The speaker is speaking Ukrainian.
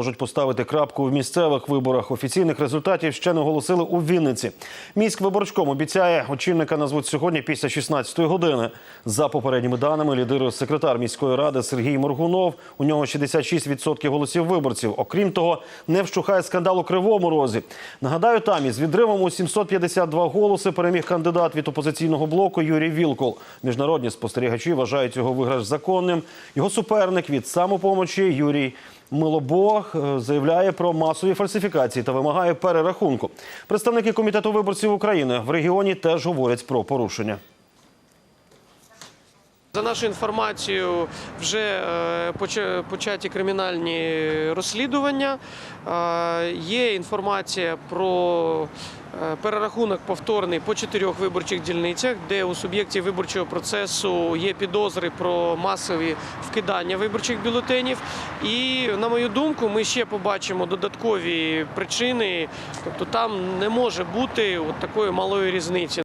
поставити крапку в місцевих виборах. Офіційних результатів ще не оголосили у Вінниці. Міськ виборчком обіцяє, очільника назвуть сьогодні після 16-ї години. За попередніми даними, лідирує секретар міської ради Сергій Моргунов. У нього 66% голосів виборців. Окрім того, не вщухає скандал у Кривому Розі. Нагадаю, там із відривом у 752 голоси переміг кандидат від опозиційного блоку Юрій Вілкол. Міжнародні спостерігачі вважають його виграш законним. Його суперник від самопомочі Юрій Милобог е, заявляє про масові фальсифікації та вимагає перерахунку. Представники комітету виборців України в регіоні теж говорять про порушення. За нашою інформацією, вже е, початі кримінальні розслідування. Е, Є інформація про е, перерахунок повторний по чотирьох виборчих дільницях, де у суб'єктів виборчого процесу є підозри про масові вкидання виборчих бюлетенів. І на мою думку, ми ще побачимо додаткові причини. Тобто там не може бути от такої малої різниці.